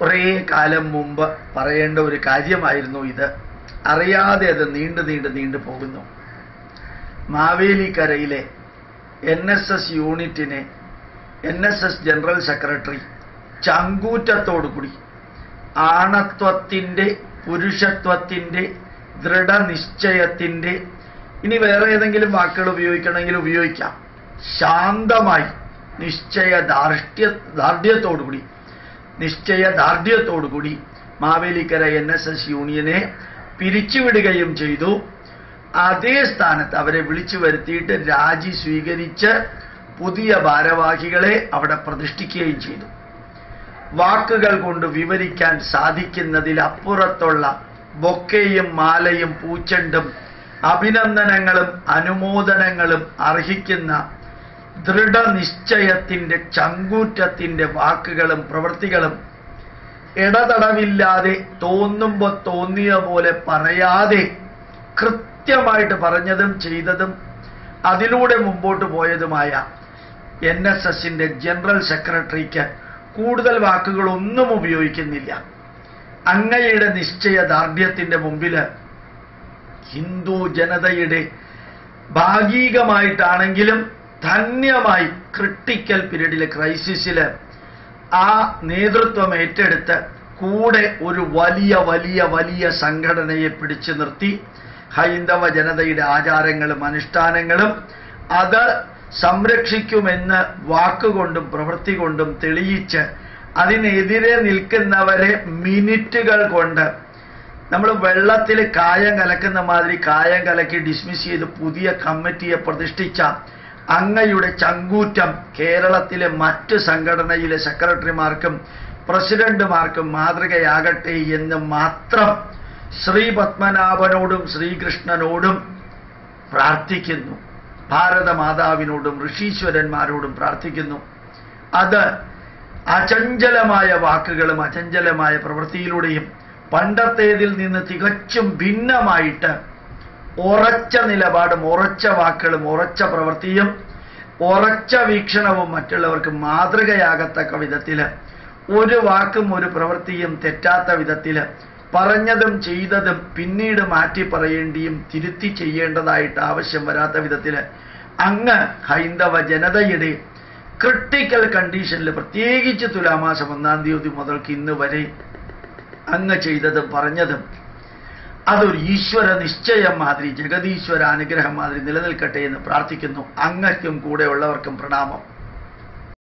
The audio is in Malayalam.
കുറേ കാലം മുമ്പ് പറയേണ്ട ഒരു കാര്യമായിരുന്നു ഇത്. അറിയാതെ അത് നീണ്ടു നീണ്ടു നീണ്ടു പോകുന്നു. മാവേലിക്കരയിലെ N S S യൂണിറ്റിനെ N S S general secretary ചങ്കൂറ്റത്തോടുകൂടി ആണത്വത്തിന്റെ പുരുഷത്വത്തിന്റെ ദൃഢനിശ്ചയത്തിന്റെ ഇനി വേറെ ഏതെങ്കിലും വാക്കുകൾ ഉപയോഗിക്കണമെങ്കിൽ ഉപയോഗിക്കാം. ശാന്തമായി നിശ്ചയ ദാർഢ്യ ദാർഢ്യത്തോടുകൂടി നിശ്ചയ ദാർഢ്യത്തോടുകൂടി മാവേലിക്കര എൻ എസ് എസ് യൂണിയനെ പിരിച്ചുവിടുകയും ചെയ്തു. അതേ സ്ഥാനത്ത് അവരെ വിളിച്ചു വരുത്തിയിട്ട് രാജി സ്വീകരിച്ച് പുതിയ ഭാരവാഹികളെ അവിടെ പ്രതിഷ്ഠിക്കുകയും ചെയ്തു. വാക്കുകൾ കൊണ്ട് വിവരിക്കാൻ സാധിക്കുന്നതിലപ്പുറത്തുള്ള ബൊക്കയും മാലയും പൂച്ചെണ്ടും അഭിനന്ദനങ്ങളും അനുമോദനങ്ങളും അർഹിക്കുന്ന ദൃഢനിശ്ചയത്തിന്റെ ചങ്കൂറ്റത്തിന്റെ വാക്കുകളും പ്രവൃത്തികളും ഇടതടവില്ലാതെ തോന്നുമ്പോൾ തോന്നിയ പോലെ പറയാതെ കൃത്യമായിട്ട് പറഞ്ഞതും ചെയ്തതും അതിലൂടെ മുമ്പോട്ട് പോയതുമായ എൻ എസ് എസിന്റെ ജനറൽ സെക്രട്ടറിക്ക് കൂടുതൽ വാക്കുകളൊന്നും ഉപയോഗിക്കുന്നില്ല. അങ്ങയുടെ നിശ്ചയദാർഢ്യത്തിന്റെ മുമ്പിൽ ഹിന്ദു ജനതയുടെ ഭാഗികമായിട്ടാണെങ്കിലും ധന്യമായി ക്രിട്ടിക്കൽ പീരീഡിലെ ക്രൈസിസിൽ ആ നേതൃത്വം ഏറ്റെടുത്ത് കൂടെ ഒരു വലിയ വലിയ വലിയ സംഘടനയെ പിടിച്ചു നിർത്തി. ഹൈന്ദവ ജനതയുടെ ആചാരങ്ങളും അനുഷ്ഠാനങ്ങളും അത് സംരക്ഷിക്കുമെന്ന് വാക്കുകൊണ്ടും പ്രവൃത്തി കൊണ്ടും തെളിയിച്ച് അതിനെതിരെ നിൽക്കുന്നവരെ മിനിറ്റുകൾ കൊണ്ട് നമ്മൾ വെള്ളത്തിൽ കായം കലക്കുന്ന മാതിരി കായം കലക്കി ഡിസ്മിസ് ചെയ്ത് പുതിയ കമ്മിറ്റിയെ പ്രതിഷ്ഠിച്ച അങ്ങയുടെ ചങ്കൂറ്റം കേരളത്തിലെ മറ്റ് സംഘടനയിലെ സെക്രട്ടറിമാർക്കും പ്രസിഡന്റുമാർക്കും മാതൃകയാകട്ടെ എന്ന് മാത്രം ശ്രീ പത്മനാഭനോടും ശ്രീകൃഷ്ണനോടും പ്രാർത്ഥിക്കുന്നു. ഭാരതമാതാവിനോടും ഋഷീശ്വരന്മാരോടും പ്രാർത്ഥിക്കുന്നു. അത് അചഞ്ചലമായ വാക്കുകളും അചഞ്ചലമായ പ്രവൃത്തിയിലൂടെയും പണ്ടത്തേതിൽ നിന്ന് തികച്ചും ഭിന്നമായിട്ട് ഉറച്ച നിലപാടും ഉറച്ച വാക്കുകളും ഉറച്ച പ്രവൃത്തിയും ഉറച്ച വീക്ഷണവും മറ്റുള്ളവർക്ക് മാതൃകയാകത്തക്ക വിധത്തിൽ ഒരു വാക്കും ഒരു പ്രവൃത്തിയും തെറ്റാത്ത വിധത്തിൽ പറഞ്ഞതും ചെയ്തതും പിന്നീട് മാറ്റി പറയേണ്ടിയും തിരുത്തി ചെയ്യേണ്ടതായിട്ട് ആവശ്യം വരാത്ത വിധത്തിൽ അങ്ങ് ഹൈന്ദവ ജനതയുടെ ക്രിട്ടിക്കൽ കണ്ടീഷനിൽ പ്രത്യേകിച്ച് തുലാമാസം ഒന്നാം തീയതി മുതൽക്ക് ഇന്ന് വരെ അങ്ങ് ചെയ്തതും പറഞ്ഞതും അതൊരു ഈശ്വര നിശ്ചയം മാതിരി ജഗതീശ്വര അനുഗ്രഹം മാതിരി നിലനിൽക്കട്ടെ എന്ന് പ്രാർത്ഥിക്കുന്നു. അങ്ങയ്ക്കും കൂടെയുള്ളവർക്കും പ്രണാമം.